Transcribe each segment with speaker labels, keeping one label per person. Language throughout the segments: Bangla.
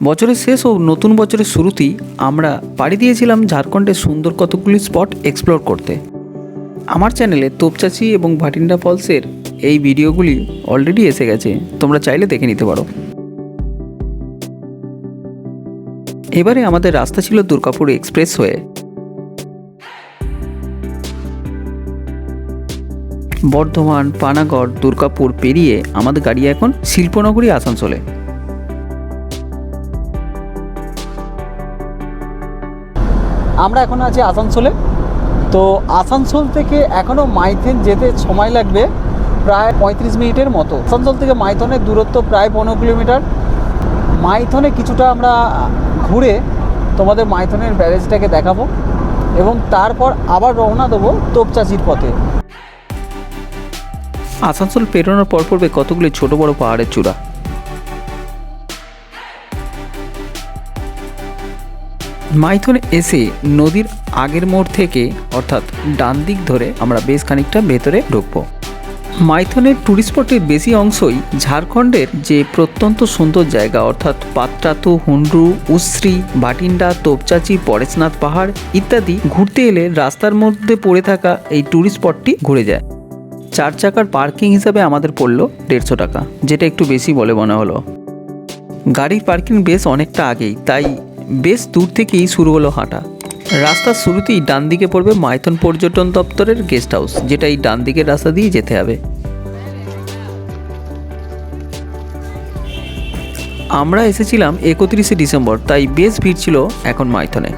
Speaker 1: বছরের শেষ ও নতুন বছরের শুরুতেই আমরা পাড়ি দিয়েছিলাম ঝাড়খণ্ডের সুন্দর কতগুলি স্পট এক্সপ্লোর করতে। আমার চ্যানেলে তোপচাচি এবং ভাটিন্ডা ফলসের এই ভিডিওগুলি অলরেডি এসে গেছে, তোমরা চাইলে দেখে নিতে পারো। এবারে আমাদের রাস্তা ছিল দুর্গাপুর এক্সপ্রেস হয়ে। বর্ধমান, পানাগড়, দুর্গাপুর পেরিয়ে আমাদের গাড়ি এখন শিল্পনগরী, আসানসোলে। আমরা এখন আছি আসানসোলে। তো আসানসোল থেকে এখনও মাইথেন যেতে সময় লাগবে প্রায় পঁয়ত্রিশ মিনিটের মতো। আসানসোল থেকে মাইথনের দূরত্ব প্রায় পনেরো কিলোমিটার। মাইথনে কিছুটা আমরা ঘুরে তোমাদের মাইথনের ব্যারেজটাকে দেখাবো এবং তারপর আবার রওনা দেবো তোপচাচির পথে। আসানসোল পেরোনোর পর পড়বে কতগুলি ছোট বড় পাহাড়ের চূড়া? মাইথনে এসে নদীর আগের মোড় থেকে, অর্থাৎ ডান দিক ধরে, আমরা বেশ খানিকটা ভেতরে ঢুকবো। মাইথনের ট্যুরিস্ট স্পটের বেশি অংশই ঝাড়খণ্ডের যে প্রত্যন্ত সুন্দর জায়গা, অর্থাৎ পাত্রাতু হুন্ড্রু উশ্রী বাটিন্ডা তোপচাচি, পরেশনাথ পাহাড় ইত্যাদি ঘুরতে এলে রাস্তার মধ্যে পড়ে থাকা এই ট্যুরিস্ট স্পটটি ঘুরে যায়। চার চাকার পার্কিং হিসাবে আমাদের পড়ল দেড়শো টাকা, যেটা একটু বেশি বলে মনে হলো। গাড়ির পার্কিং বেশ অনেকটা আগেই, তাই বেশ দূর থেকেই শুরু হলো হাঁটা। রাস্তার শুরুতেই ডান দিকে পড়বে মাইথন পর্যটন দপ্তরের গেস্ট হাউস যেটা এই ডান দিকের রাস্তা দিয়ে যেতে হবে। আমরা এসেছিলাম একত্রিশে ডিসেম্বর, তাই বেশ ভিড় ছিল এখন মাইথনে।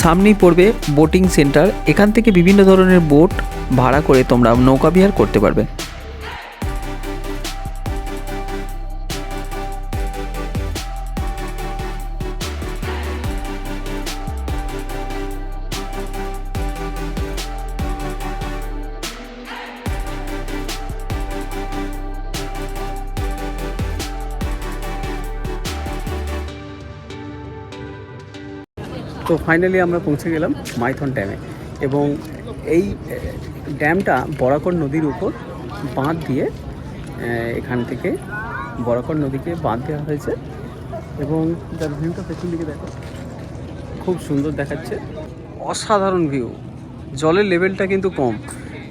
Speaker 1: সামনেই পড়বে বোটিং সেন্টার, এখান থেকে বিভিন্ন ধরনের বোট ভাড়া করে তোমরা নৌকা বিহার করতে পারবে। তো ফাইনালি আমরা পৌঁছে গেলাম মাইথন ড্যামে এবং এই ড্যামটা বরাকর নদীর উপর বাঁধ দিয়ে এখান থেকে বরাকর নদীকে বাঁধ দেওয়া হয়েছে। এবং যার ভিউটা পেছন দিকে দেখো, খুব সুন্দর দেখাচ্ছে। অসাধারণ ভিউ জলের লেভেলটা কিন্তু কম।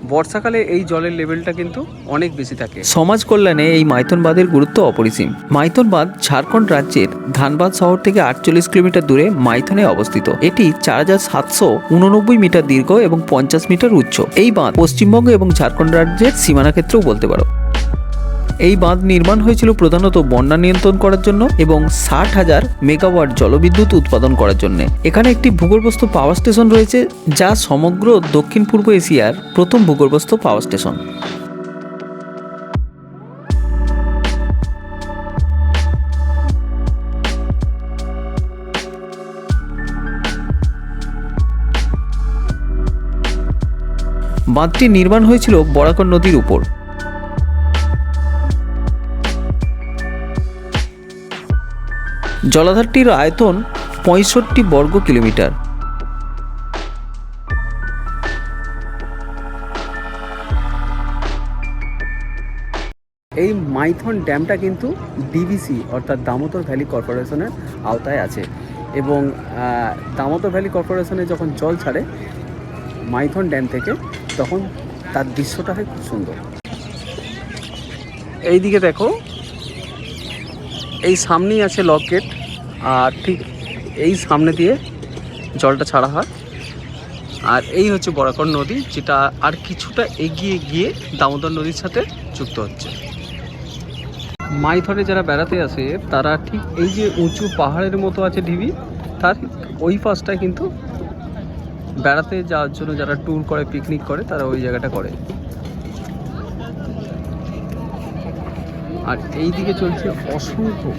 Speaker 1: বর্ষাকালে এই জলের লেভেলটা কিন্তু অনেক বেশি থাকে। সমাজ কল্যাণে এই মাইথন বাঁধের গুরুত্ব অপরিসীম। মাইথন বাঁধ ঝাড়খণ্ড রাজ্যের ধানবাদ শহর থেকে আটচল্লিশ কিলোমিটার দূরে মাইথনে অবস্থিত। এটি চার হাজার সাতশো উননব্বই মিটার দীর্ঘ এবং পঞ্চাশ মিটার উচ্চ। এই বাঁধ পশ্চিমবঙ্গ এবং ঝাড়খণ্ড রাজ্যের সীমানা ক্ষেত্রেও বলতে পারো। এই বাঁধ নির্মাণ হয়েছিল প্রধানত বন্যা নিয়ন্ত্রণ করার জন্য এবং ষাট হাজার মেগাওয়াট জলবিদ্যুৎ উৎপাদন করার জন্য। এখানে একটি ভূগর্ভস্থ পাওয়ার স্টেশন রয়েছে, যা সমগ্র দক্ষিণ পূর্ব এশিয়ার প্রথম ভূগর্ভস্থ পাওয়ার স্টেশন বাঁধটি নির্মাণ হয়েছিল বরাকর নদীর উপর। জলাধারটির আয়তন পঁয়ষট্টি বর্গ কিলোমিটার। এই মাইথন ড্যামটা কিন্তু ডিভিসি অর্থাৎ দামোদর ভ্যালি কর্পোরেশনের আওতায় আছে। এবং আহ, দামোদর ভ্যালি কর্পোরেশনে যখন জল ছাড়ে মাইথন ড্যাম থেকে তখন তার দৃশ্যটা হয় খুব সুন্দর। এইদিকে দেখো এই সামনেই আছে লক গেট আর ঠিক এই সামনে দিয়ে জলটা ছাড়া হয়। আর এই হচ্ছে বরাকর নদী, যেটা আর কিছুটা এগিয়ে গিয়ে দামোদর নদীর সাথে যুক্ত হচ্ছে। মাইথরে যারা বেড়াতে আসে, তারা ঠিক এই যে উঁচু পাহাড়ের মতো আছে ঢিবি, তার ওই পাশটায় কিন্তু বেড়াতে যাওয়ার জন্য যারা ট্যুর করে পিকনিক করে, তারা ওই জায়গাটা করে। আর এই দিকে চলছে অসংখ্য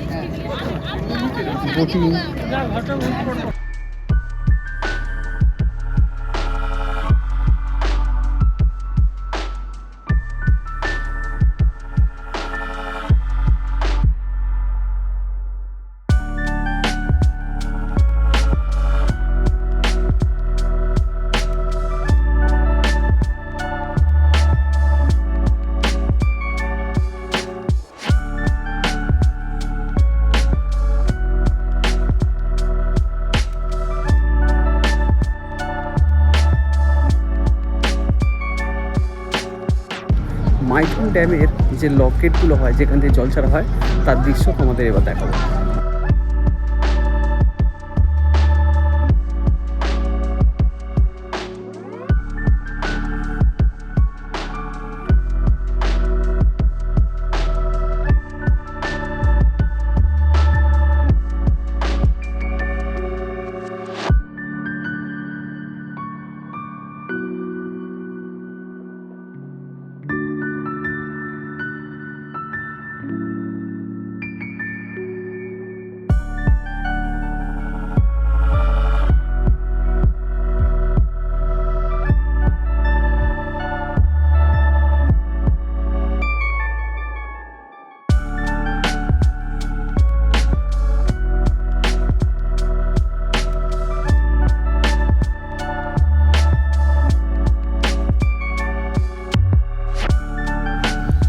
Speaker 1: বোটিং ড্যামের যে লকেটগুলো হয় যেখান থেকে জল ছাড়া হয় তার দৃশ্য তোমাদের এবার দেখাবো।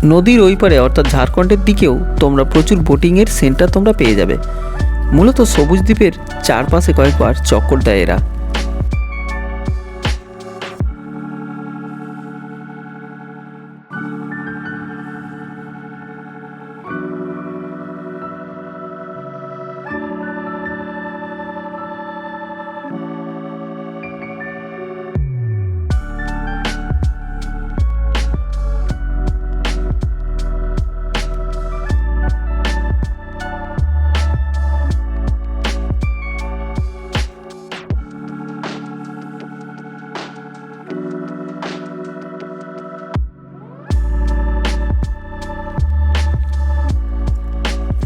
Speaker 1: নদীর ওই পারে, অর্থাৎ ঝাড়খণ্ডের দিকেও, তোমরা প্রচুর বোটিংয়ের সেন্টার তোমরা পেয়ে যাবে। মূলত সবুজ দ্বীপের চারপাশে কয়েকবার চক্কর দেয় এরা।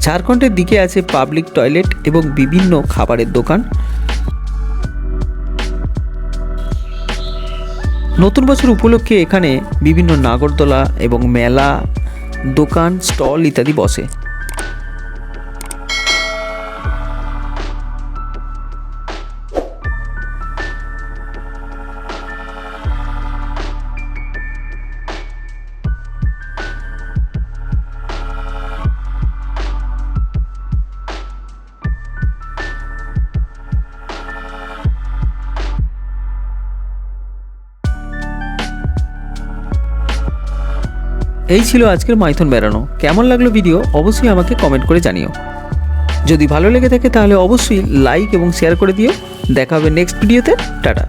Speaker 1: ঝাড়খণ্ডের দিকে আছে পাবলিক টয়লেট এবং বিভিন্ন খাবারের দোকান। নতুন বছর উপলক্ষে এখানে বিভিন্ন নাগরদোলা এবং মেলা, দোকান, স্টল ইত্যাদি বসে। এই ছিল আজকের মাইথন বেড়ানো। কেমন লাগল ভিডিও অবশ্যই আমাকে কমেন্ট করে জানিও। যদি ভালো লেগে থাকে তাহলে অবশ্যই লাইক এবং শেয়ার করে দিও। দেখা হবে নেক্সট ভিডিওতে টাটা।